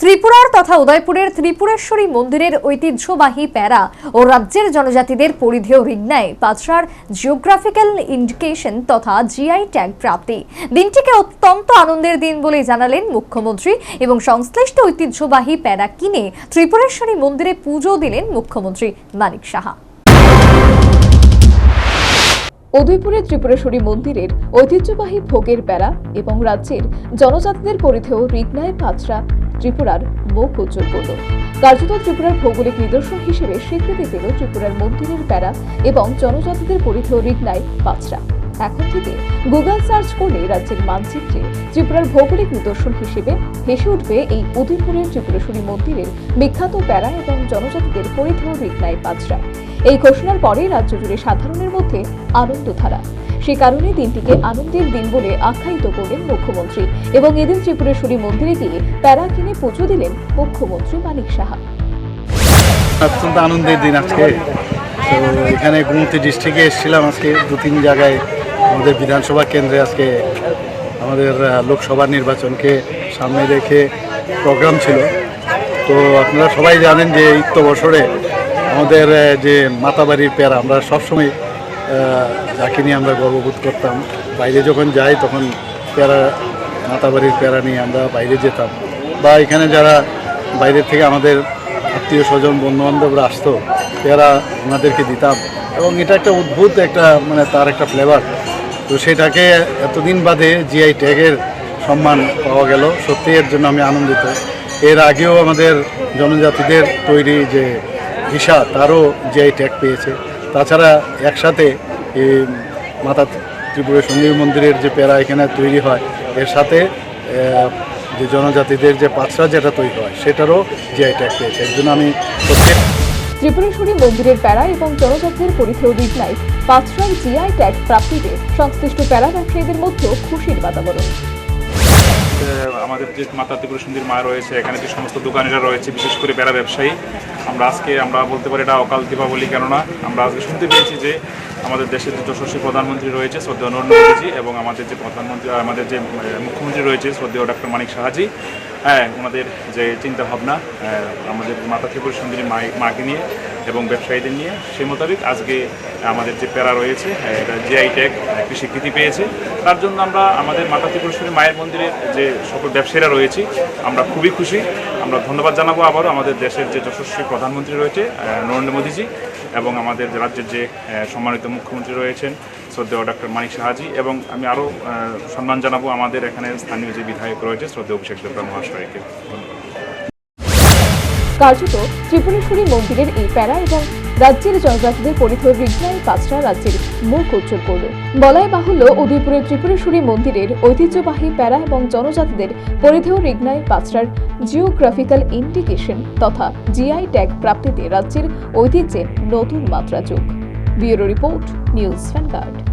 ত্রিপুরার তথা উদয়পুরের ত্রিপুরেশ্বরী মন্দিরের ঐতিহ্যবাহী প্যারা ও রাজ্যের জনজাতিদের পরিধেয় রিগনায় পাঁচড়ার জিওগ্রাফিক্যাল ইন্ডিকেশন তথা জিআই ট্যাগ প্রাপ্তি। দিনটিকে অত্যন্ত আনন্দের দিন বলে জানালেন মুখ্যমন্ত্রী এবং সংশ্লিষ্ট ঐতিহ্যবাহী প্যারা কিনে ত্রিপুরেশ্বরী মন্দিরে পুজো দিলেন মুখ্যমন্ত্রী মানিক সাহা। উদয়পুরের ত্রিপুরেশ্বরী মন্দিরের ঐতিহ্যবাহী ভোগের প্যারা এবং রাজ্যের জনজাতিদের পরিধেয় রিগনায় পাঁচরা ত্রিপুরার মুখ উজ্জ্বল করল। কার্যত ত্রিপুরার ভৌগোলিক নিদর্শন হিসেবে স্বীকৃতি পেল ত্রিপুরার মন্দিরের বেড়া এবং জনজাতিদের পরিধেয় রিগনায় পাঁচরা এখন থেকে গুগল সার্চ করলে রাজ্যের মানচিত্রে ত্রিপুরার ভৌগোলিক নিদর্শন হিসেবে ভেসে উঠবে এই উদয়পুরের ত্রিপুরেশ্বরী মন্দিরের বিখ্যাত প্যারা এবং জনজাতিদের পরিধেয় রিগনায় পাঁচরা এই ঘোষণার পরে রাজ্য জুড়ে সাধারণের মধ্যে আনন্দধারা। সে কারণে দিনটিকে আনন্দের দিন বলে আখ্যায়িত করলেন মুখ্যমন্ত্রী এবং এদিন ত্রিপুরেশ্বরী মন্দিরে গিয়ে প্যারা কিনে পুজো দিলেন মুখ্যমন্ত্রী মানিক সাহা। অত্যন্ত আনন্দের দিন আজকে। তো এখানে গুমতি ডিস্ট্রিক্টে এসেছিলাম আজকে দু তিন জায়গায়। আমাদের বিধানসভা কেন্দ্রে আজকে আমাদের লোকসভা নির্বাচনকে সামনে রেখে প্রোগ্রাম ছিল। তো আপনারা সবাই জানেন যে ইত্য বছরে আমাদের যে মাতাবাড়ির পেয়ারা, আমরা সবসময় যাকে নিয়ে আমরা গর্ববোধ করতাম, বাইরে যখন যাই তখন পেয়ারা, মাতাবাড়ির প্যারা নিয়ে আমরা বাইরে যেতাম। বা এখানে যারা বাইরের থেকে আমাদের আত্মীয় স্বজন বন্ধু বান্ধবরা আসতো, পেয়ারা ওনাদেরকে দিতাম। এবং এটা একটা অদ্ভুত একটা মানে তার একটা ফ্লেভার তো সেটাকে এতদিন বাদে জিআই ট্যাগের সম্মান পাওয়া গেল। সত্যি এর জন্য আমি আনন্দিত। এর আগেও আমাদের জনজাতিদের তৈরি যে ভিসা, তারও জিআই ট্যাগ পেয়েছে। তাছাড়া একসাথে মাতা ত্রিপুরা সুন্দরী মন্দিরের যে প্যারা এখানে তৈরি হয়, এর সাথে যে জনজাতিদের যে পাঁচরা যেটা তৈরি হয়, সেটারও জিআই ট্যাগ পেয়েছে এর জন্য আমি প্রত্যেক ত্রিপুরেশ্বরী মন্দিরের প্যারা এবং জনজাতিদের পরিধেয় রিগনায় পাঁচরার জিআই ট্যাগ প্রাপ্তিতে সংশ্লিষ্ট প্যারা ব্যবসায়ীদের মধ্যেও খুশির বাতাবরণ। আমাদের যে মাতা ত্রিপুরা মা রয়েছে, এখানে যে সমস্ত দোকানিরা রয়েছে, বিশেষ করে বেড়া ব্যবসায়ী, আমরা আজকে আমরা বলতে পারি এটা অকাল দীপাবলি কেননা, আমরা আজকে শুনতে পেয়েছি যে আমাদের দেশের যে যশস্বী প্রধানমন্ত্রী রয়েছে শ্রদ্ধেয় নরেন্দ্র মোদীজি এবং আমাদের যে প্রধানমন্ত্রী আমাদের যে মুখ্যমন্ত্রী রয়েছে শ্রদ্ধেয় ডক্টর মানিক সাহাজি হ্যাঁ ওনাদের যে চিন্তা ভাবনা আমাদের মাতা ত্রিপুরা সুন্দরী মাকে নিয়ে এবং ব্যবসায়ীদের নিয়ে সে মোতাবেক আজকে আমাদের যে প্যারা রয়েছে এটা জিআই ট্যাগ একটি স্বীকৃতি পেয়েছে। তার জন্য আমরা আমাদের মাতা ত্রিপুরেশ্বরী মায়ের মন্দিরের যে সকল ব্যবসায়ীরা রয়েছি, আমরা খুবই খুশি। আমরা ধন্যবাদ জানাব আবারও আমাদের দেশের যে যশস্বী প্রধানমন্ত্রী রয়েছে নরেন্দ্র মোদীজি এবং আমাদের রাজ্যের যে সম্মানিত মুখ্যমন্ত্রী রয়েছেন, শ্রদ্ধেয় ডক্টর মানিক সাহাজি এবং আমি আরও সম্মান জানাব আমাদের এখানে স্থানীয় যে বিধায়ক রয়েছে, শ্রদ্ধেয় অভিষেক দেবরা মহাশয়কে। ধন্যবাদ। কার্যত ত্রিপুরেশ্বরী মন্দিরের এই প্যারা এবং রাজ্যের জনজাতিদের পরিধেয় রিগনায় পাঁচরা রাজ্যের মুখ উজ্জ্বল করল। বলাই বাহুল্য উদয়পুরের ত্রিপুরেশ্বরী মন্দিরের ঐতিহ্যবাহী প্যারা এবং জনজাতিদের পরিধেয় রিগনায় পাঁচরার জিওগ্রাফিক্যাল ইন্ডিকেশন তথা জিআই ট্যাগ প্রাপ্তিতে রাজ্যের ঐতিহ্যে নতুন মাত্রা যোগ। Bureau report, news vanguard